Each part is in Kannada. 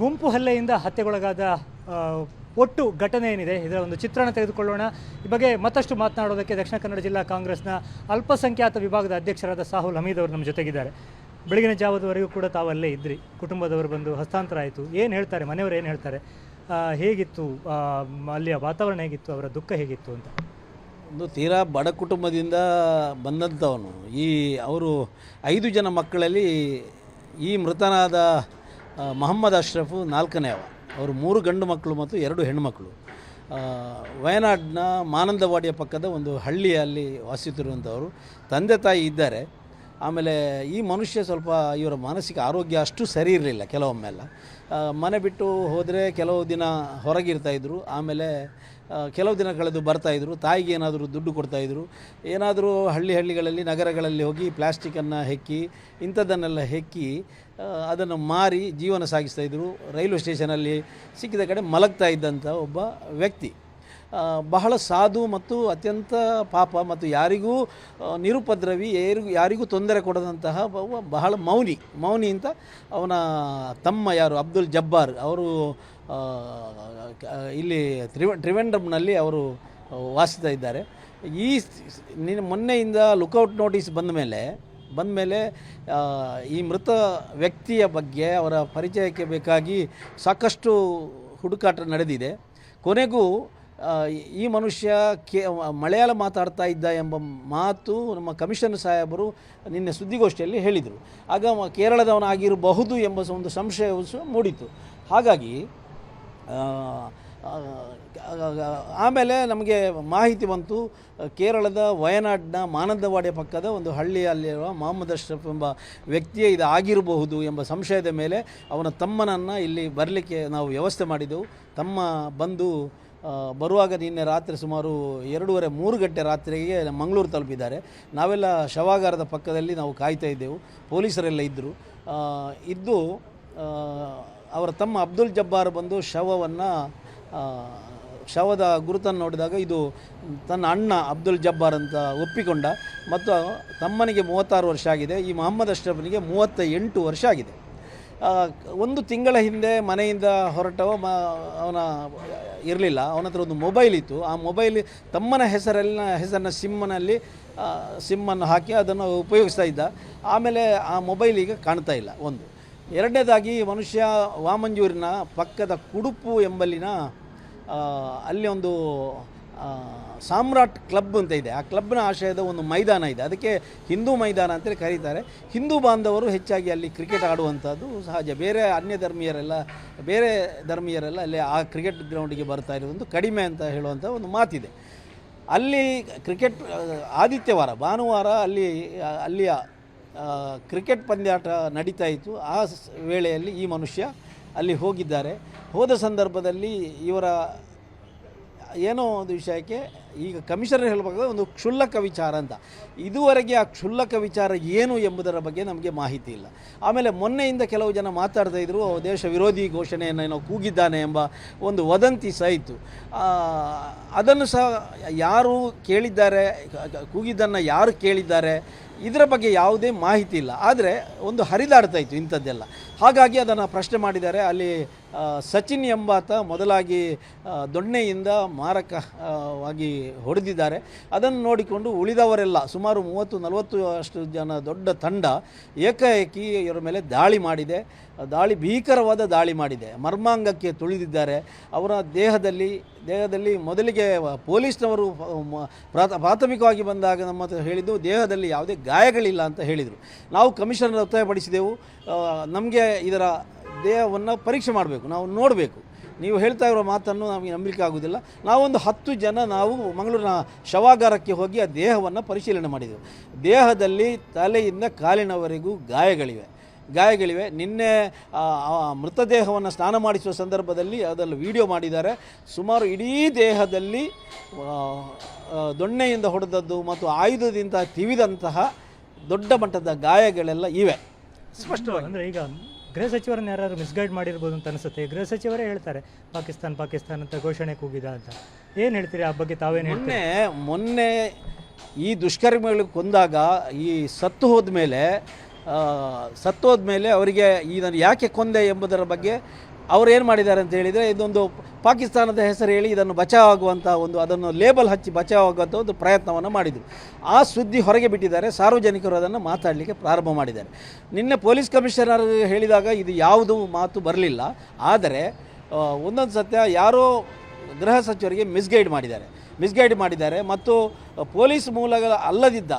ಗುಂಪು ಹಲ್ಲೆಯಿಂದ ಹತ್ಯೆಗೊಳಗಾದ ಒಟ್ಟು ಘಟನೆ ಏನಿದೆ, ಇದರ ಒಂದು ಚಿತ್ರಣ ತೆಗೆದುಕೊಳ್ಳೋಣ. ಈ ಬಗ್ಗೆ ಮತ್ತಷ್ಟು ಮಾತನಾಡೋದಕ್ಕೆ ದಕ್ಷಿಣ ಕನ್ನಡ ಜಿಲ್ಲಾ ಕಾಂಗ್ರೆಸ್ನ ಅಲ್ಪಸಂಖ್ಯಾತ ವಿಭಾಗದ ಅಧ್ಯಕ್ಷರಾದ ಸಾಹುಲ್ ಹಮೀದ್ ಅವರು ನಮ್ಮ ಜೊತೆಗಿದ್ದಾರೆ. ಬೆಳಗಿನ ಜಾವದವರೆಗೂ ಕೂಡ ತಾವು ಅಲ್ಲೇ ಇದ್ರಿ. ಕುಟುಂಬದವರು ಬಂದು ಹಸ್ತಾಂತರ ಆಯಿತು. ಏನು ಹೇಳ್ತಾರೆ? ಮನೆಯವರು ಏನು ಹೇಳ್ತಾರೆ? ಹೇಗಿತ್ತು? ಅಲ್ಲಿಯ ವಾತಾವರಣ ಹೇಗಿತ್ತು? ಅವರ ದುಃಖ ಹೇಗಿತ್ತು ಅಂತ. ಒಂದು ತೀರಾ ಬಡ ಕುಟುಂಬದಿಂದ ಬಂದಂಥವನು. ಈ, ಅವರು ಐದು ಜನ ಮಕ್ಕಳಲ್ಲಿ ಈ ಮೃತನಾದ ಮೊಹಮ್ಮದ್ ಅಶ್ರಫು ಅವ. ಅವರು ಮೂರು ಗಂಡು ಮಕ್ಕಳು ಮತ್ತು ಎರಡು ಹೆಣ್ಣುಮಕ್ಕಳು ವಯನಾಡಿನ ಮಾನಂದವಾಡಿಯ ಪಕ್ಕದ ಒಂದು ಹಳ್ಳಿಯಲ್ಲಿ ವಾಸಿಸುತ್ತಿರುವಂಥವರು. ತಂದೆ ತಾಯಿ ಇದ್ದಾರೆ. ಆಮೇಲೆ ಈ ಮನುಷ್ಯ ಸ್ವಲ್ಪ ಇವರ ಮಾನಸಿಕ ಆರೋಗ್ಯ ಅಷ್ಟು ಸರಿ ಇರಲಿಲ್ಲ ಕೆಲವೊಮ್ಮೆಲ್ಲ. ಮನೆ ಬಿಟ್ಟು ಹೋದರೆ ಕೆಲವು ದಿನ ಹೊರಗಿರ್ತಾಯಿದ್ರು ಆಮೇಲೆ ಕೆಲವು ದಿನ ಕಳೆದು ಬರ್ತಾಯಿದ್ರು ತಾಯಿಗೆ ಏನಾದರೂ ದುಡ್ಡು ಕೊಡ್ತಾಯಿದ್ರು ಏನಾದರೂ ಹಳ್ಳಿ ಹಳ್ಳಿಗಳಲ್ಲಿ, ನಗರಗಳಲ್ಲಿ ಹೋಗಿ ಪ್ಲಾಸ್ಟಿಕ್ಕನ್ನು ಹೆಕ್ಕಿ, ಇಂಥದ್ದನ್ನೆಲ್ಲ ಹೆಕ್ಕಿ ಅದನ್ನು ಮಾರಿ ಜೀವನ ಸಾಗಿಸ್ತಾಯಿದ್ರು ರೈಲ್ವೆ ಸ್ಟೇಷನಲ್ಲಿ ಸಿಕ್ಕಿದ ಕಡೆ ಮಲಗ್ತಾ ಇದ್ದಂಥ ಒಬ್ಬ ವ್ಯಕ್ತಿ. ಬಹಳ ಸಾಧು ಮತ್ತು ಅತ್ಯಂತ ಪಾಪ ಮತ್ತು ಯಾರಿಗೂ ನಿರುಪದ್ರವಿ ಯಾರಿಗೂ ಯಾರಿಗೂ ತೊಂದರೆ ಕೊಡದಂತಹ ಬಹಳ ಮೌನಿ. ಮೌನಿ ಅಂತ ಅವನ ತಮ್ಮ ಯಾರು? ಅಬ್ದುಲ್ ಜಬ್ಬಾರ್. ಅವರು ಇಲ್ಲಿ ತ್ರಿವ, ತ್ರಿವೆಂಡ್ರಮ್ನಲ್ಲಿ ಅವರು ವಾಸಿಸ್ತಾ ಇದ್ದಾರೆ. ಈ ನಿನ್ನ ಮೊನ್ನೆಯಿಂದ ಲುಕೌಟ್ ನೋಟಿಸ್ ಬಂದ ಮೇಲೆ ಬಂದ ಮೇಲೆ ಈ ಮೃತ ವ್ಯಕ್ತಿಯ ಬಗ್ಗೆ ಅವರ ಪರಿಚಯಕ್ಕೆ ಬೇಕಾಗಿ ಸಾಕಷ್ಟು ಹುಡುಕಾಟ ನಡೆದಿದೆ. ಕೊನೆಗೂ ಈ ಮನುಷ್ಯ ಕೆ ಮಲಯಾಳ ಮಾತಾಡ್ತಾ ಇದ್ದ ಎಂಬ ಮಾತು ನಮ್ಮ ಕಮಿಷನ್ ಸಾಹೇಬರು ನಿನ್ನೆ ಸುದ್ದಿಗೋಷ್ಠಿಯಲ್ಲಿ ಹೇಳಿದರು. ಆಗ ಕೇರಳದವನಾಗಿರಬಹುದು ಎಂಬ ಒಂದು ಸಂಶಯವು ಸಹ ಮೂಡಿತು. ಹಾಗಾಗಿ ಆಮೇಲೆ ನಮಗೆ ಮಾಹಿತಿ ಬಂತು, ಕೇರಳದ ವಯನಾಡ್ನ ಮಾನಂದವಾಡಿಯ ಪಕ್ಕದ ಒಂದು ಹಳ್ಳಿಯಲ್ಲಿರುವ ಮೊಹಮ್ಮದ್ ಅಶ್ರಫ್ ಎಂಬ ವ್ಯಕ್ತಿಯೇ ಇದು ಆಗಿರಬಹುದು ಎಂಬ ಸಂಶಯದ ಮೇಲೆ ಅವನ ತಮ್ಮನನ್ನು ಇಲ್ಲಿ ಬರಲಿಕ್ಕೆ ನಾವು ವ್ಯವಸ್ಥೆ ಮಾಡಿದೆವು. ತಮ್ಮ ಬಂದು ಬರುವಾಗ ನಿನ್ನೆ ರಾತ್ರಿ ಸುಮಾರು ಎರಡೂವರೆ, ಮೂರು ಗಂಟೆ ರಾತ್ರಿಗೆ ಮಂಗಳೂರು ತಲುಪಿದ್ದಾರೆ. ನಾವೆಲ್ಲ ಶವಾಗಾರದ ಪಕ್ಕದಲ್ಲಿ ನಾವು ಕಾಯ್ತಾ ಇದ್ದೆವು. ಪೊಲೀಸರೆಲ್ಲ ಇದ್ದರು ಇದ್ದು ಅವರ ತಮ್ಮ ಅಬ್ದುಲ್ ಜಬ್ಬಾರ್ ಬಂದು ಶವವನ್ನು ಶವದ ಗುರುತನ್ನು ನೋಡಿದಾಗ ಇದು ತನ್ನ ಅಣ್ಣ ಅಬ್ದುಲ್ ಜಬ್ಬಾರ್ ಅಂತ ಒಪ್ಪಿಕೊಂಡ. ಮತ್ತು ತಮ್ಮನಿಗೆ ಮೂವತ್ತಾರು ವರ್ಷ ಆಗಿದೆ. ಈ ಮೊಹಮ್ಮದ್ ಅಶ್ರಫ್ನಿಗೆ ಮೂವತ್ತ ಎಂಟು ವರ್ಷ ಆಗಿದೆ. ಒಂದು ತಿಂಗಳ ಹಿಂದೆ ಮನೆಯಿಂದ ಹೊರಟವ ಮ, ಅವನ ಇರಲಿಲ್ಲ. ಅವನ ಹತ್ರ ಒಂದು ಮೊಬೈಲ್ ಇತ್ತು. ಆ ಮೊಬೈಲ್ ತಮ್ಮನ ಹೆಸರಲ್ಲಿನ ಹೆಸರಿನ ಸಿಮ್ಮನಲ್ಲಿ ಸಿಮ್ಮನ್ನು ಹಾಕಿ ಅದನ್ನು ಉಪಯೋಗಿಸ್ತಾ ಇದ್ದ. ಆಮೇಲೆ ಆ ಮೊಬೈಲ್ ಈಗ ಕಾಣ್ತಾ ಇಲ್ಲ. ಒಂದು. ಎರಡನೇದಾಗಿ ಮನುಷ್ಯ ವಾಮಂಜೂರಿನ ಪಕ್ಕದ ಕುಡುಪು ಎಂಬಲ್ಲಿನ ಅಲ್ಲಿ ಒಂದು ಸಾಮ್ರಾಟ್ ಕ್ಲಬ್ ಅಂತ ಇದೆ. ಆ ಕ್ಲಬ್ನ ಆಶಯದ ಒಂದು ಮೈದಾನ ಇದೆ. ಅದಕ್ಕೆ ಹಿಂದೂ ಮೈದಾನ ಅಂತೇಳಿ ಕರೀತಾರೆ. ಹಿಂದೂ ಬಾಂಧವರು ಹೆಚ್ಚಾಗಿ ಅಲ್ಲಿ ಕ್ರಿಕೆಟ್ ಆಡುವಂಥದ್ದು ಸಹಜ. ಬೇರೆ ಅನ್ಯ ಧರ್ಮೀಯರೆಲ್ಲ, ಬೇರೆ ಧರ್ಮೀಯರೆಲ್ಲ ಅಲ್ಲಿ ಆ ಕ್ರಿಕೆಟ್ ಗ್ರೌಂಡಿಗೆ ಬರ್ತಾ ಒಂದು ಕಡಿಮೆ ಅಂತ ಹೇಳುವಂಥ ಒಂದು ಮಾತಿದೆ. ಅಲ್ಲಿ ಕ್ರಿಕೆಟ್, ಆದಿತ್ಯವಾರ, ಭಾನುವಾರ ಅಲ್ಲಿ, ಅಲ್ಲಿಯ ಕ್ರಿಕೆಟ್ ಪಂದ್ಯಾಟ ನಡೀತಾ ಇತ್ತು. ಆ ವೇಳೆಯಲ್ಲಿ ಈ ಮನುಷ್ಯ ಅಲ್ಲಿ ಹೋಗಿದ್ದಾರೆ. ಹೋದ ಸಂದರ್ಭದಲ್ಲಿ ಇವರ ಏನೋ ಒಂದು ವಿಷಯಕ್ಕೆ ಈಗ ಕಮಿಷನರ್ ಹೇಳಬೇಕಾದ್ರೆ ಒಂದು ಕ್ಷುಲ್ಲಕ ವಿಚಾರ ಅಂತ. ಇದುವರೆಗೆ ಆ ಕ್ಷುಲ್ಲಕ ವಿಚಾರ ಏನು ಎಂಬುದರ ಬಗ್ಗೆ ನಮಗೆ ಮಾಹಿತಿ ಇಲ್ಲ. ಆಮೇಲೆ ಮೊನ್ನೆಯಿಂದ ಕೆಲವು ಜನ ಮಾತಾಡ್ತಾ ಅವ ದೇಶ ವಿರೋಧಿ ಘೋಷಣೆಯನ್ನು ಏನೋ ಕೂಗಿದ್ದಾನೆ ಎಂಬ ಒಂದು ವದಂತಿ ಸಹ ಇತ್ತು. ಆ, ಅದನ್ನು ಸಹ ಯಾರು ಕೇಳಿದ್ದಾರೆ ಕೂಗಿದ್ದನ್ನು ಯಾರು ಕೇಳಿದ್ದಾರೆ? ಇದರ ಬಗ್ಗೆ ಯಾವುದೇ ಮಾಹಿತಿ ಇಲ್ಲ. ಆದರೆ ಒಂದು ಹರಿದಾಡ್ತಾ ಇತ್ತು ಇಂಥದ್ದೆಲ್ಲ. ಹಾಗಾಗಿ ಅದನ್ನು ಪ್ರಶ್ನೆ ಮಾಡಿದ್ದಾರೆ. ಅಲ್ಲಿ ಸಚಿನ್ ಎಂಬಾತ ಮೊದಲಾಗಿ ದೊಣ್ಣೆಯಿಂದ ಮಾರಕವಾಗಿ ಹೊಡೆದಿದ್ದಾರೆ. ಅದನ್ನು ನೋಡಿಕೊಂಡು ಉಳಿದವರೆಲ್ಲ, ಸುಮಾರು ಮೂವತ್ತು ನಲವತ್ತು ಅಷ್ಟು ಜನ ದೊಡ್ಡ ತಂಡ ಏಕಾಏಕಿ ಇವರ ಮೇಲೆ ದಾಳಿ ಮಾಡಿದೆ. ದಾಳಿ, ಭೀಕರವಾದ ದಾಳಿ ಮಾಡಿದೆ. ಮರ್ಮಾಂಗಕ್ಕೆ ತುಳಿದಿದ್ದಾರೆ. ಅವರ ದೇಹದಲ್ಲಿ ದೇಹದಲ್ಲಿ ಮೊದಲಿಗೆ ಪೊಲೀಸ್ನವರು ಪ್ರಾಥ- ಪ್ರಾಥಮಿಕವಾಗಿ ಬಂದಾಗ ನಮ್ಮ ಹತ್ರ ಹೇಳಿದ್ದು, ದೇಹದಲ್ಲಿ ಯಾವುದೇ ಗಾಯಗಳಿಲ್ಲ ಅಂತ ಹೇಳಿದರು. ನಾವು ಕಮಿಷನರ್ ಒತ್ತಾಯಪಡಿಸಿದೆವು. ನಮಗೆ ಇದರ ದೇಹವನ್ನು ಪರೀಕ್ಷೆ ಮಾಡಬೇಕು. ನಾವು ನೋಡಬೇಕು. ನೀವು ಹೇಳ್ತಾ ಇರೋ ಮಾತನ್ನು ನಮಗೆ ನಂಬಲಿಕ್ಕೆ ಆಗೋದಿಲ್ಲ ನಾವೊಂದು ಹತ್ತು ಜನ ನಾವು ಮಂಗಳೂರಿನ ಶವಾಗಾರಕ್ಕೆ ಹೋಗಿ ಆ ದೇಹವನ್ನು ಪರಿಶೀಲನೆ ಮಾಡಿದೆವು. ದೇಹದಲ್ಲಿ ತಲೆಯಿಂದ ಕಾಲಿನವರೆಗೂ ಗಾಯಗಳಿವೆ. ಗಾಯಗಳಿವೆ. ನಿನ್ನೆ ಮೃತದೇಹವನ್ನು ಸ್ನಾನ ಮಾಡಿಸುವ ಸಂದರ್ಭದಲ್ಲಿ ಅದನ್ನು ವಿಡಿಯೋ ಮಾಡಿದ್ದಾರೆ. ಸುಮಾರು ಇಡೀ ದೇಹದಲ್ಲಿ ದೊಣ್ಣೆಯಿಂದ ಹೊಡೆದದ್ದು ಮತ್ತು ಆಯುಧದಿಂದ ತಿವಿದಂತಹ ದೊಡ್ಡ ಮಟ್ಟದ ಗಾಯಗಳೆಲ್ಲ ಇವೆ. ಸ್ಪಷ್ಟವಾಗಿ. ಅಂದರೆ ಈಗ ಗೃಹ ಸಚಿವರನ್ನ ಯಾರಾದರೂ ಮಿಸ್ಗೈಡ್ ಮಾಡಿರ್ಬೋದು ಅಂತ ಅನಿಸುತ್ತೆ. ಗೃಹ ಸಚಿವರೇ ಹೇಳ್ತಾರೆ ಪಾಕಿಸ್ತಾನ್ ಪಾಕಿಸ್ತಾನ್ ಅಂತ ಘೋಷಣೆ ಕೂಗಿದ ಅಂತ. ಏನು ಹೇಳ್ತೀರಿ ಆ ಬಗ್ಗೆ ತಾವೇನು ಹೇಳ್ತೀರಿ? ಮೊನ್ನೆ ಮೊನ್ನೆ ಈ ದುಷ್ಕರ್ಮಿಗಳು ಕೊಂದಾಗ ಈ ಸತ್ತು ಹೋದ ಮೇಲೆ ಸತ್ತು ಮೇಲೆ ಅವರಿಗೆ ಇದನ್ನು ಯಾಕೆ ಕೊಂದೆ ಎಂಬುದರ ಬಗ್ಗೆ ಅವರು ಏನು ಮಾಡಿದ್ದಾರೆ ಅಂತ ಹೇಳಿದರೆ ಇದೊಂದು ಪಾಕಿಸ್ತಾನದ ಹೆಸರು ಹೇಳಿ ಇದನ್ನು ಬಚಾವ್ ಆಗುವಂಥ ಒಂದು ಅದನ್ನು ಲೇಬಲ್ ಹಚ್ಚಿ ಬಚಾವ್ ಆಗುವಂಥ ಒಂದು ಪ್ರಯತ್ನವನ್ನು ಮಾಡಿದರು. ಆ ಸುದ್ದಿ ಹೊರಗೆ ಬಿಟ್ಟಿದ್ದಾರೆ. ಸಾರ್ವಜನಿಕರು ಅದನ್ನು ಮಾತಾಡಲಿಕ್ಕೆ ಪ್ರಾರಂಭ ಮಾಡಿದ್ದಾರೆ. ನಿನ್ನೆ ಪೊಲೀಸ್ ಕಮಿಷನರ್ ಹೇಳಿದಾಗ ಇದು ಯಾವುದು ಮಾತು ಬರಲಿಲ್ಲ. ಆದರೆ ಒಂದೊಂದು ಸತ್ಯ ಯಾರೋ ಗೃಹ ಸಚಿವರಿಗೆ ಮಿಸ್ಗೈಡ್ ಮಾಡಿದ್ದಾರೆ. ಮಿಸ್ಗೈಡ್ ಮಾಡಿದ್ದಾರೆ ಮತ್ತು ಪೊಲೀಸ್ ಮೂಲಗಳ ಅಲ್ಲದಿದ್ದ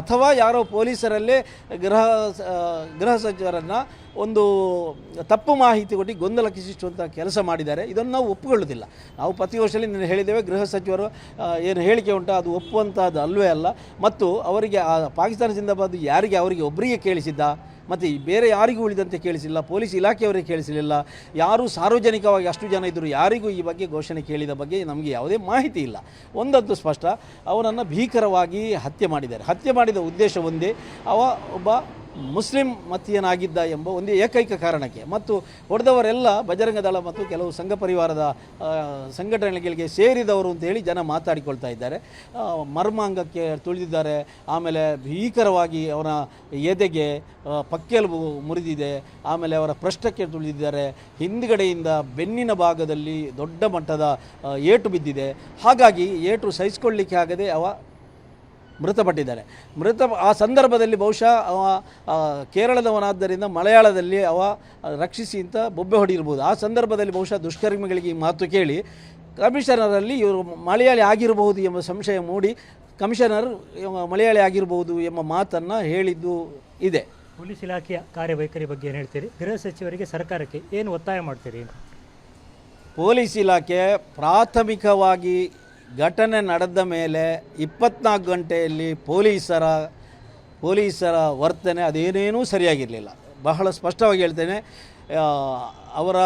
ಅಥವಾ ಯಾರೋ ಪೊಲೀಸರಲ್ಲೇ ಗೃಹ ಗೃಹ ಸಚಿವರನ್ನು ಒಂದು ತಪ್ಪು ಮಾಹಿತಿ ಕೊಟ್ಟು ಗೊಂದಲಕ್ಕೆ ಸಿಷ್ಟುವಂಥ ಕೆಲಸ ಮಾಡಿದ್ದಾರೆ. ಇದನ್ನು ನಾವು ಒಪ್ಪಿಕೊಳ್ಳೋದಿಲ್ಲ ನಾವು ಪ್ರತಿ ವರ್ಷದಲ್ಲಿ ನಾನು ಹೇಳಿದ್ದೇವೆ, ಗೃಹ ಸಚಿವರು ಏನು ಹೇಳಿಕೆ ಉಂಟು, ಅದು ಒಪ್ಪುವಂಥದ್ದು ಅಲ್ವೇ ಅಲ್ಲ. ಮತ್ತು ಅವರಿಗೆ, ಆ ಪಾಕಿಸ್ತಾನದಿಂದ ಬಂದು ಯಾರಿಗೆ, ಅವರಿಗೆ ಒಬ್ಬರಿಗೆ ಕೇಳಿಸಿದ್ದ? ಮತ್ತು ಬೇರೆ ಯಾರಿಗೂ ಉಳಿದಂತೆ ಕೇಳಿಸಿಲ್ಲ, ಪೊಲೀಸ್ ಇಲಾಖೆಯವರಿಗೆ ಕೇಳಿಸಲಿಲ್ಲ, ಯಾರೂ ಸಾರ್ವಜನಿಕವಾಗಿ ಅಷ್ಟು ಜನ ಇದ್ದರು ಯಾರಿಗೂ ಈ ಬಗ್ಗೆ ಘೋಷಣೆ ಕೇಳಿದ ಬಗ್ಗೆ ನಮಗೆ ಯಾವುದೇ ಮಾಹಿತಿ ಇಲ್ಲ. ಒಂದಂತೂ ಸ್ಪಷ್ಟ, ಅವನನ್ನು ಭೀಕರವಾಗಿ ಹತ್ಯೆ ಮಾಡಿದ್ದಾರೆ. ಹತ್ಯೆ ಮಾಡಿದ ಉದ್ದೇಶ ಒಂದೇ, ಅವ ಒಬ್ಬ ಮುಸ್ಲಿಂ ಮತೀಯನಾಗಿದ್ದ ಎಂಬ ಒಂದು ಏಕೈಕ ಕಾರಣಕ್ಕೆ. ಮತ್ತು ಹೊಡೆದವರೆಲ್ಲ ಬಜರಂಗದಳ ಮತ್ತು ಕೆಲವು ಸಂಘ ಪರಿವಾರದ ಸಂಘಟನೆಗಳಿಗೆ ಸೇರಿದವರು ಅಂತ ಹೇಳಿ ಜನ ಮಾತಾಡಿಕೊಳ್ತಾ ಇದ್ದಾರೆ. ಮರ್ಮಾಂಗಕ್ಕೆ ತುಳಿದಿದ್ದಾರೆ. ಆಮೇಲೆ ಭೀಕರವಾಗಿ ಅವನ ಎದೆಗೆ ಪಕ್ಕೆಲು ಪಕ್ಕೆಲುಬು ಮುರಿದಿದೆ. ಆಮೇಲೆ ಅವರ ಪೃಷ್ಠಕ್ಕೆ ತುಳಿದಿದ್ದಾರೆ. ಹಿಂದ್ಗಡೆಯಿಂದ ಬೆನ್ನಿನ ಭಾಗದಲ್ಲಿ ದೊಡ್ಡ ಮಟ್ಟದ ಏಟು ಬಿದ್ದಿದೆ. ಹಾಗಾಗಿ ಏಟು ಸಹಿಸಿಕೊಳ್ಳಿಕ್ಕೆ ಆಗದೆ ಅವ ಮೃತಪಟ್ಟಿದ್ದಾರೆ. ಮೃತ ಆ ಸಂದರ್ಭದಲ್ಲಿ ಬಹುಶಃ ಅವ ಕೇರಳದವನಾದ್ದರಿಂದ ಮಲಯಾಳದಲ್ಲಿ ಅವ ರಕ್ಷಿಸಿ ಅಂತ ಬೊಬ್ಬೆ ಹೊಡಿರ್ಬೋದು ಆ ಸಂದರ್ಭದಲ್ಲಿ ಬಹುಶಃ ದುಷ್ಕರ್ಮಿಗಳಿಗೆ ಈ ಮಾತು ಕೇಳಿ ಕಮಿಷನರಲ್ಲಿ ಇವರು ಮಲಯಾಳಿ ಆಗಿರಬಹುದು ಎಂಬ ಸಂಶಯ ಮೂಡಿ ಕಮಿಷನರ್ ಮಲಯಾಳಿ ಆಗಿರಬಹುದು ಎಂಬ ಮಾತನ್ನು ಹೇಳಿದ್ದು ಇದೆ. ಪೊಲೀಸ್ ಇಲಾಖೆಯ ಕಾರ್ಯವೈಖರಿ ಬಗ್ಗೆ ಏನು ಹೇಳ್ತೀರಿ? ಗೃಹ ಸಚಿವರಿಗೆ ಸರ್ಕಾರಕ್ಕೆ ಏನು ಒತ್ತಾಯ ಮಾಡ್ತೀರಿ ಪೊಲೀಸ್ ಇಲಾಖೆ ಪ್ರಾಥಮಿಕವಾಗಿ ಘಟನೆ ನಡೆದ ಮೇಲೆ ಇಪ್ಪತ್ನಾಲ್ಕು ಗಂಟೆಯಲ್ಲಿ ಪೊಲೀಸರ ಪೊಲೀಸರ ವರ್ತನೆ ಅದೇನೇನೂ ಸರಿಯಾಗಿರಲಿಲ್ಲ. ಬಹಳ ಸ್ಪಷ್ಟವಾಗಿ ಹೇಳ್ತೇನೆ ಅವರ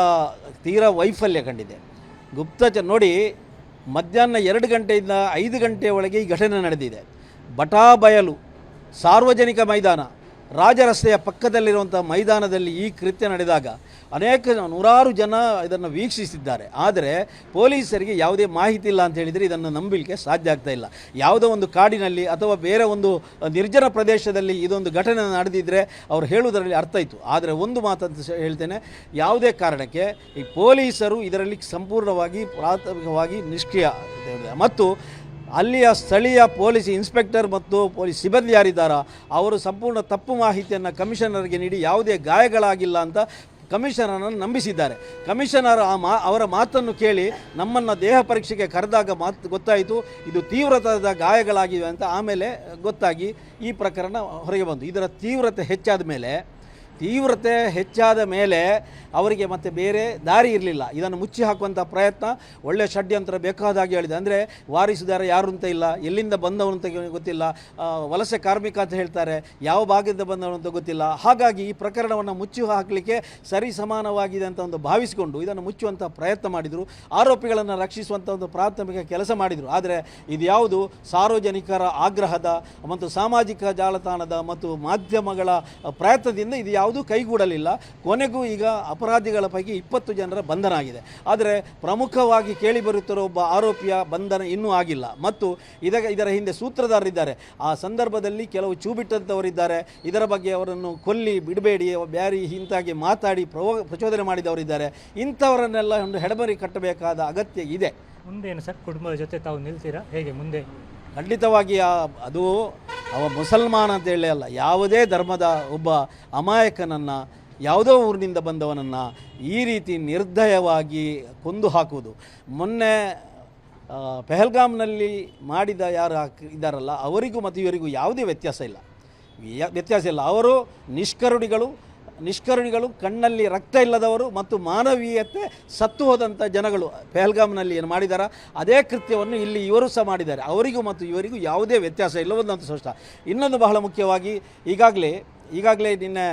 ತೀರಾ ವೈಫಲ್ಯ ಕಂಡಿದೆ. ಗುಪ್ತಚ ನೋಡಿ, ಮಧ್ಯಾಹ್ನ ಎರಡು ಗಂಟೆಯಿಂದ ಐದು ಗಂಟೆಯ ಒಳಗೆ ಈ ಘಟನೆ ನಡೆದಿದೆ. ಬಟಾಬಯಲು ಸಾರ್ವಜನಿಕ ಮೈದಾನ ರಾಜರಸ್ತೆಯ ಪಕ್ಕದಲ್ಲಿರುವಂಥ ಮೈದಾನದಲ್ಲಿ ಈ ಕೃತ್ಯ ನಡೆದಾಗ ಅನೇಕ ನೂರಾರು ಜನ ಇದನ್ನು ವೀಕ್ಷಿಸಿದ್ದಾರೆ. ಆದರೆ ಪೊಲೀಸರಿಗೆ ಯಾವುದೇ ಮಾಹಿತಿ ಇಲ್ಲ ಅಂತ ಹೇಳಿದರೆ ಇದನ್ನು ನಂಬಲಿಕ್ಕೆ ಸಾಧ್ಯ ಆಗ್ತಾ ಇಲ್ಲ. ಯಾವುದೋ ಒಂದು ಕಾಡಿನಲ್ಲಿ ಅಥವಾ ಬೇರೆ ಒಂದು ನಿರ್ಜನ ಪ್ರದೇಶದಲ್ಲಿ ಇದೊಂದು ಘಟನೆ ನಡೆದಿದ್ದರೆ ಅವರು ಹೇಳುವುದರಲ್ಲಿ ಅರ್ಥ ಇತ್ತು ಆದರೆ ಒಂದು ಮಾತಂತ ಹೇಳ್ತೇನೆ, ಯಾವುದೇ ಕಾರಣಕ್ಕೆ ಈ ಪೊಲೀಸರು ಇದರಲ್ಲಿ ಸಂಪೂರ್ಣವಾಗಿ ಪ್ರಾಥಮಿಕವಾಗಿ ನಿಷ್ಕ್ರಿಯ. ಮತ್ತು ಅಲ್ಲಿಯ ಸ್ಥಳೀಯ ಪೊಲೀಸ್ ಇನ್ಸ್ಪೆಕ್ಟರ್ ಮತ್ತು ಪೊಲೀಸ್ ಸಿಬ್ಬಂದಿ ಯಾರಿದ್ದಾರೋ, ಅವರು ಸಂಪೂರ್ಣ ತಪ್ಪು ಮಾಹಿತಿಯನ್ನು ಕಮಿಷನರ್ಗೆ ನೀಡಿ ಯಾವುದೇ ಗಾಯಗಳಾಗಿಲ್ಲ ಅಂತ ಕಮಿಷನರನ್ನು ನಂಬಿಸಿದ್ದಾರೆ. ಕಮಿಷನರ್ ಆ ಮಾ, ಅವರ ಮಾತನ್ನು ಕೇಳಿ ನಮ್ಮನ್ನು ದೇಹ ಪರೀಕ್ಷೆಗೆ ಕರೆದಾಗ ಮಾತು, ಗೊತ್ತಾಯಿತು, ಇದು ತೀವ್ರತರದ ಗಾಯಗಳಾಗಿವೆ ಅಂತ ಆಮೇಲೆ ಗೊತ್ತಾಗಿ ಈ ಪ್ರಕರಣ ಹೊರಗೆ ಬಂತು. ಇದರ ತೀವ್ರತೆ ಹೆಚ್ಚಾದ ಮೇಲೆ ತೀವ್ರತೆ ಹೆಚ್ಚಾದ ಮೇಲೆ ಅವರಿಗೆ ಮತ್ತೆ ಬೇರೆ ದಾರಿ ಇರಲಿಲ್ಲ. ಇದನ್ನು ಮುಚ್ಚಿ ಹಾಕುವಂಥ ಪ್ರಯತ್ನ ಒಳ್ಳೆಯ ಷಡ್ಯಂತ್ರ ಬೇಕಾದಾಗಿ ಹೇಳಿದೆ. ಅಂದರೆ ವಾರಿಸುದಾರ ಯಾರು ಅಂತ ಇಲ್ಲ, ಎಲ್ಲಿಂದ ಬಂದವನು ಅಂತ ಗೊತ್ತಿಲ್ಲ ವಲಸೆ ಕಾರ್ಮಿಕ ಅಂತ ಹೇಳ್ತಾರೆ, ಯಾವ ಭಾಗದಿಂದ ಬಂದವನು ಅಂತ ಗೊತ್ತಿಲ್ಲ. ಹಾಗಾಗಿ ಈ ಪ್ರಕರಣವನ್ನು ಮುಚ್ಚಿ ಹಾಕಲಿಕ್ಕೆ ಸರಿ ಸಮಾನವಾಗಿದೆ ಅಂತ ಒಂದು ಭಾವಿಸಿಕೊಂಡು ಇದನ್ನು ಮುಚ್ಚುವಂಥ ಪ್ರಯತ್ನ ಮಾಡಿದರು. ಆರೋಪಿಗಳನ್ನು ರಕ್ಷಿಸುವಂಥ ಒಂದು ಪ್ರಾಥಮಿಕ ಕೆಲಸ ಮಾಡಿದರು. ಆದರೆ ಇದು ಯಾವುದು ಸಾರ್ವಜನಿಕರ ಆಗ್ರಹದ ಮತ್ತು ಸಾಮಾಜಿಕ ಜಾಲತಾಣದ ಮತ್ತು ಮಾಧ್ಯಮಗಳ ಪ್ರಯತ್ನದಿಂದ ಇದು ಯಾವುದೂ ಕೈಗೂಡಲಿಲ್ಲ. ಕೊನೆಗೂ ಈಗ ಅಪರಾಧಿಗಳ ಪೈಕಿ ಇಪ್ಪತ್ತು ಜನರ ಬಂಧನ ಆಗಿದೆ. ಆದರೆ ಪ್ರಮುಖವಾಗಿ ಕೇಳಿಬರುತ್ತಿರುವ ಒಬ್ಬ ಆರೋಪಿಯ ಬಂಧನ ಇನ್ನೂ ಆಗಿಲ್ಲ. ಮತ್ತು ಇದ ಇದರ ಹಿಂದೆ ಸೂತ್ರಧಾರರಿದ್ದಾರೆ ಆ ಸಂದರ್ಭದಲ್ಲಿ ಕೆಲವು ಚೂಬಿಟ್ಟಂಥವರಿದ್ದಾರೆ ಇದರ ಬಗ್ಗೆ ಅವರನ್ನು ಕೊಲ್ಲಿ, ಬಿಡಬೇಡಿ, ಬ್ಯಾರಿ ಇಂತಾಗಿ ಮಾತಾಡಿ ಪ್ರವೋ ಪ್ರಚೋದನೆ ಮಾಡಿದವರಿದ್ದಾರೆ. ಇಂಥವರನ್ನೆಲ್ಲ ಒಂದು ಹೆಡಬರಿ ಕಟ್ಟಬೇಕಾದ ಅಗತ್ಯ ಇದೆ. ಮುಂದೇನು ಸರ್? ಕುಟುಂಬದ ಜೊತೆ ತಾವು ನಿಲ್ತೀರಾ? ಹೇಗೆ ಮುಂದೆ? ಖಂಡಿತವಾಗಿ ಅದು ಅವ ಮುಸಲ್ಮಾನ ಅಂತ ಹೇಳಿ ಅಲ್ಲ, ಯಾವುದೇ ಧರ್ಮದ ಒಬ್ಬ ಅಮಾಯಕನನ್ನು, ಯಾವುದೋ ಊರಿನಿಂದ ಬಂದವನನ್ನು ಈ ರೀತಿ ನಿರ್ದಯವಾಗಿ ಕೊಂದು ಹಾಕುವುದು. ಮೊನ್ನೆ ಪೆಹಲ್ಗಾಮ್ನಲ್ಲಿ ಮಾಡಿದ ಯಾರು ಇದ್ದಾರಲ್ಲ ಅವರಿಗೂ ಮತ್ತು ಇವರಿಗೂ ಯಾವುದೇ ವ್ಯತ್ಯಾಸ ಇಲ್ಲ. ವ್ಯತ್ಯಾಸ ಇಲ್ಲ. ಅವರು ನಿಷ್ಕರುಣಿಗಳು ನಿಷ್ಕರುಣಿಗಳು ಕಣ್ಣಲ್ಲಿ ರಕ್ತ ಇಲ್ಲದವರು ಮತ್ತು ಮಾನವೀಯತೆ ಸತ್ತು ಹೋದಂಥ ಜನಗಳು. ಪೆಹಲ್ಗಾಮ್ನಲ್ಲಿ ಏನು ಮಾಡಿದಾರ? ಅದೇ ಕೃತ್ಯವನ್ನು ಇಲ್ಲಿ ಇವರು ಸಹ ಮಾಡಿದ್ದಾರೆ. ಅವರಿಗೂ ಮತ್ತು ಇವರಿಗೂ ಯಾವುದೇ ವ್ಯತ್ಯಾಸ ಇಲ್ಲ ಒಂದಂತ ಸ್ಪಷ್ಟ ಇನ್ನೊಂದು ಬಹಳ ಮುಖ್ಯವಾಗಿ ಈಗಾಗಲೇ ಈಗಾಗಲೇ ನಿನ್ನೆ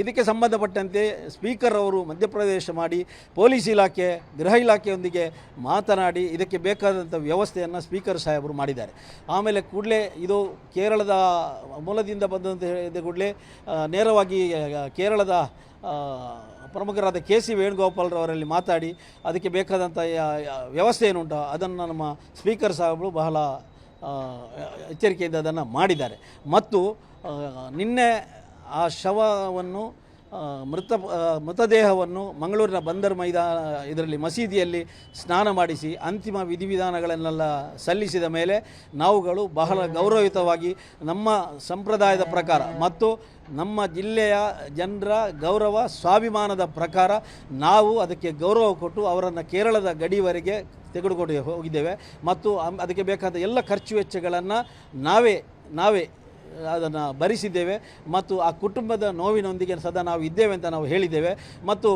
ಇದಕ್ಕೆ ಸಂಬಂಧಪಟ್ಟಂತೆ ಸ್ಪೀಕರ್ ಅವರು ಮಧ್ಯಪ್ರದೇಶ ಮಾಡಿ ಪೊಲೀಸ್ ಇಲಾಖೆ, ಗೃಹ ಇಲಾಖೆಯೊಂದಿಗೆ ಮಾತನಾಡಿ ಇದಕ್ಕೆ ಬೇಕಾದಂಥ ವ್ಯವಸ್ಥೆಯನ್ನು ಸ್ಪೀಕರ್ ಸಾಹೇಬರು ಮಾಡಿದ್ದಾರೆ. ಆಮೇಲೆ ಕೂಡಲೇ ಇದು ಕೇರಳದ ಮೂಲದಿಂದ ಬಂದಂತ ಹೇಳಿದ ಕೂಡಲೇ ನೇರವಾಗಿ ಕೇರಳದ ಪ್ರಮುಖರಾದ ಕೆ ಸಿ ವೇಣುಗೋಪಾಲ್ರವರಲ್ಲಿ ಮಾತಾಡಿ ಅದಕ್ಕೆ ಬೇಕಾದಂಥ ವ್ಯವಸ್ಥೆ ಏನುಂಟೋ ಅದನ್ನು ನಮ್ಮ ಸ್ಪೀಕರ್ ಸಾಹೇಬರು ಬಹಳ ಎಚ್ಚರಿಕೆಯಿಂದ ಅದನ್ನು ಮಾಡಿದ್ದಾರೆ. ಮತ್ತು ನಿನ್ನೆ ಆ ಶವವನ್ನು ಮೃತ ಮೃತದೇಹವನ್ನು ಮಂಗಳೂರಿನ ಬಂದರ್ ಮೈದಾನ, ಇದರಲ್ಲಿ ಮಸೀದಿಯಲ್ಲಿ ಸ್ನಾನ ಮಾಡಿಸಿ ಅಂತಿಮ ವಿಧಿವಿಧಾನಗಳನ್ನೆಲ್ಲ ಸಲ್ಲಿಸಿದ ಮೇಲೆ ನಾವುಗಳು ಬಹಳ ಗೌರವಯುತವಾಗಿ ನಮ್ಮ ಸಂಪ್ರದಾಯದ ಪ್ರಕಾರ ಮತ್ತು ನಮ್ಮ ಜಿಲ್ಲೆಯ ಜನರ ಗೌರವ, ಸ್ವಾಭಿಮಾನದ ಪ್ರಕಾರ ನಾವು ಅದಕ್ಕೆ ಗೌರವ ಕೊಟ್ಟು ಅವರನ್ನು ಕೇರಳದ ಗಡಿವರೆಗೆ ತೆಗೆದುಕೊಂಡು ಹೋಗಿದ್ದೇವೆ ಮತ್ತು ಅದಕ್ಕೆ ಬೇಕಾದ ಎಲ್ಲ ಖರ್ಚು ವೆಚ್ಚಗಳನ್ನು ನಾವೇ ನಾವೇ ಅದನ್ನು ಭರಿಸಿದ್ದೇವೆ ಮತ್ತು ಆ ಕುಟುಂಬದ ನೋವಿನೊಂದಿಗೆ ಸದಾ ನಾವು ಇದ್ದೇವೆ ಅಂತ ನಾವು ಹೇಳಿದ್ದೇವೆ. ಮತ್ತು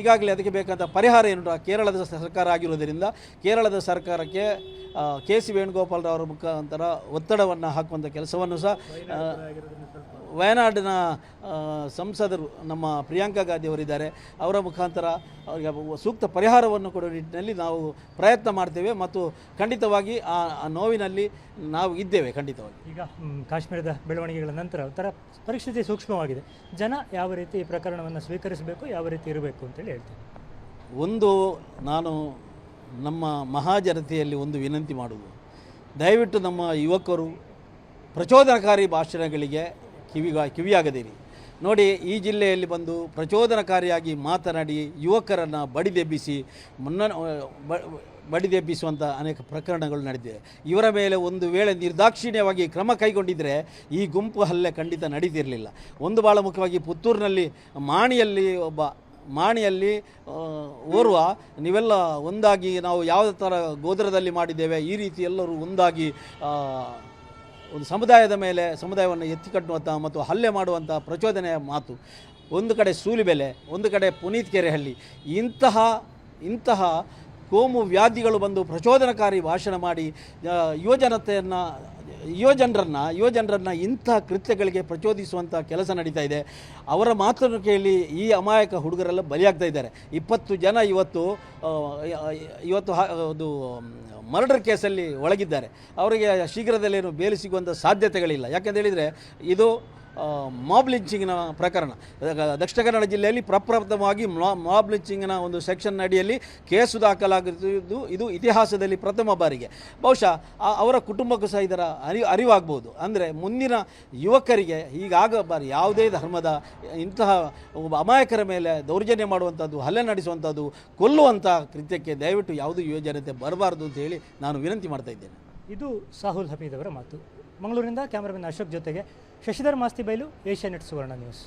ಈಗಾಗಲೇ ಅದಕ್ಕೆ ಬೇಕಾದ ಪರಿಹಾರ ಏನು ಕೇರಳದ ಸರ್ಕಾರ ಆಗಿರುವುದರಿಂದ ಕೇರಳದ ಸರ್ಕಾರಕ್ಕೆ ಕೆ ಸಿ ವೇಣುಗೋಪಾಲ್ ಅವರ ಮುಖಾಂತರ ಒತ್ತಡವನ್ನು ಹಾಕುವಂಥ ಕೆಲಸವನ್ನು ಸಹ ವಯನಾಡಿನ ಸಂಸದರು ನಮ್ಮ ಪ್ರಿಯಾಂಕಾ ಗಾಂಧಿ ಅವರಿದ್ದಾರೆ. ಅವರ ಮುಖಾಂತರ ಅವರಿಗೆ ಸೂಕ್ತ ಪರಿಹಾರವನ್ನು ಕೊಡುವ ನಿಟ್ಟಿನಲ್ಲಿ ನಾವು ಪ್ರಯತ್ನ ಮಾಡ್ತೇವೆ ಮತ್ತು ಖಂಡಿತವಾಗಿ ಆ ನೋವಿನಲ್ಲಿ ನಾವು ಇದ್ದೇವೆ ಖಂಡಿತವಾಗಿ. ಈಗ ಕಾಶ್ಮೀರದ ಬೆಳವಣಿಗೆಗಳ ನಂತರ ಒಂಥರ ಪರಿಸ್ಥಿತಿ ಸೂಕ್ಷ್ಮವಾಗಿದೆ. ಜನ ಯಾವ ರೀತಿ ಈ ಪ್ರಕರಣವನ್ನು ಸ್ವೀಕರಿಸಬೇಕು ಯಾವ ರೀತಿ ಇರಬೇಕು ಅಂತೇಳಿ ಹೇಳ್ತೀನಿ. ಒಂದು ನಾನು ನಮ್ಮ ಮಹಾಜನತೆಯಲ್ಲಿ ಒಂದು ವಿನಂತಿ ಮಾಡುವುದು. ದಯವಿಟ್ಟು ನಮ್ಮ ಯುವಕರು ಪ್ರಚೋದನಕಾರಿ ಭಾಷಣಗಳಿಗೆ ಕಿವಿಗ ಕಿವಿಯಾಗದಿರಿ. ನೋಡಿ, ಈ ಜಿಲ್ಲೆಯಲ್ಲಿ ಬಂದು ಪ್ರಚೋದನಕಾರಿಯಾಗಿ ಮಾತನಾಡಿ ಯುವಕರನ್ನು ಬಡಿದೆಬ್ಬಿಸಿ, ಮುನ್ನ ಬಡಿದೆಬ್ಬಿಸುವಂಥ ಅನೇಕ ಪ್ರಕರಣಗಳು ನಡೆದಿವೆ ಇವರ ಮೇಲೆ ಒಂದು ವೇಳೆ ನಿರ್ದಾಕ್ಷಿಣ್ಯವಾಗಿ ಕ್ರಮ ಕೈಗೊಂಡಿದ್ದರೆ ಈ ಗುಂಪು ಹಲ್ಲೆ ಖಂಡಿತ ನಡೀತಿರಲಿಲ್ಲ. ಒಂದು ಭಾಳ ಮುಖ್ಯವಾಗಿ ಪುತ್ತೂರಿನಲ್ಲಿ ಮಾಣಿಯಲ್ಲಿ ಒಬ್ಬ, ಮಾಣಿಯಲ್ಲಿ ಓರ್ವ, ನೀವೆಲ್ಲ ಒಂದಾಗಿ ನಾವು ಯಾವ ಥರ ಗೋದ್ರದಲ್ಲಿ ಮಾಡಿದ್ದೇವೆ, ಈ ರೀತಿ ಎಲ್ಲರೂ ಒಂದಾಗಿ ಒಂದು ಸಮುದಾಯದ ಮೇಲೆ ಸಮುದಾಯವನ್ನು ಎತ್ತಿಕಟ್ಟುವಂಥ ಮತ್ತು ಹಲ್ಲೆ ಮಾಡುವಂಥ ಪ್ರಚೋದನೆಯ ಮಾತು. ಒಂದು ಕಡೆ ಸೂಲಿಬೆಲೆ, ಒಂದು ಕಡೆ ಪುನೀತ್ ಕೆರೆಹಳ್ಳಿ ಇಂತಹ ಇಂತಹ ಕೋಮು ವ್ಯಾಧಿಗಳು ಬಂದು ಪ್ರಚೋದನಕಾರಿ ಭಾಷಣ ಮಾಡಿ ಆ, ಜನರನ್ನ ಯುವ ಜನರನ್ನ ಇಂಥ ಕೃತ್ಯಗಳಿಗೆ ಪ್ರಚೋದಿಸುವಂಥ ಕೆಲಸ ನಡೀತಾ ಇದೆ. ಅವರ ಮಾತನ್ನು ಕೇಳಿ ಈ ಅಮಾಯಕ ಹುಡುಗರೆಲ್ಲ ಬಲಿಯಾಗ್ತಾ ಇದ್ದಾರೆ. ಇಪ್ಪತ್ತು ಜನ ಇವತ್ತು ಇವತ್ತು ಅದು ಮರ್ಡರ್ ಕೇಸಲ್ಲಿ ಒಳಗಿದ್ದಾರೆ. ಅವರಿಗೆ ಶೀಘ್ರದಲ್ಲೇನು ಬೇಲಿ ಸಿಗುವಂಥ ಸಾಧ್ಯತೆಗಳಿಲ್ಲ. ಯಾಕೆಂತ ಹೇಳಿದರೆ ಇದು ಮಾಬ್ ಲಿಂಚಿಂಗ್ನ ಪ್ರಕರಣ. ದಕ್ಷಿಣ ಕನ್ನಡ ಜಿಲ್ಲೆಯಲ್ಲಿ ಪ್ರಪ್ರಥಮವಾಗಿ ಮಾಬ್ ಲಿಂಚಿಂಗ್ನ ಒಂದು ಸೆಕ್ಷನ್ ಅಡಿಯಲ್ಲಿ ಕೇಸು ದಾಖಲಾಗಿರುವುದು ಇದು ಇತಿಹಾಸದಲ್ಲಿ ಪ್ರಥಮ ಬಾರಿಗೆ. ಬಹುಶಃ ಅವರ ಕುಟುಂಬಕ್ಕೂ ಸಹ ಇದರ ಅರಿ, ಅರಿವಾಗ್ಬೋದು. ಅಂದರೆ ಮುಂದಿನ ಯುವಕರಿಗೆ ಹೀಗಾಗಬಾರಿ ಯಾವುದೇ ಧರ್ಮದ ಇಂತಹ ಅಮಾಯಕರ ಮೇಲೆ ದೌರ್ಜನ್ಯ ಮಾಡುವಂಥದ್ದು ಹಲ್ಲೆ ನಡೆಸುವಂಥದ್ದು ಕೊಲ್ಲುವಂಥ ಕೃತ್ಯಕ್ಕೆ ದಯವಿಟ್ಟು ಯಾವುದೂ ಯುವಜನತೆ ಬರಬಾರ್ದು ಅಂತ ಹೇಳಿ ನಾನು ವಿನಂತಿ ಮಾಡ್ತಾ ಇದ್ದೇನೆ. ಇದು ಸಾಹುಲ್ ಹಮೀದ್ ಅವರ ಮಾತು. ಮಂಗಳೂರಿನಿಂದ ಕ್ಯಾಮರಾಮನ್ ಅಶೋಕ್ ಜೊತೆಗೆ ಶಶಿಧರ್ ಮಾಸ್ತಿ ಬೈಲು ಏಷ್ಯಾ ನೆಟ್ ಸುವರ್ಣ ನ್ಯೂಸ್.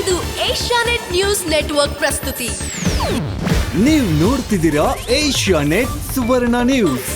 ಇದು ಏಷ್ಯಾನೆಟ್ ನ್ಯೂಸ್ ನೆಟ್ವರ್ಕ್ ಪ್ರಸ್ತುತಿ. ನೀವು ನೋಡ್ತಿದ್ದೀರಾ ಏಷ್ಯಾನೆಟ್ ಸುವರ್ಣ ನ್ಯೂಸ್.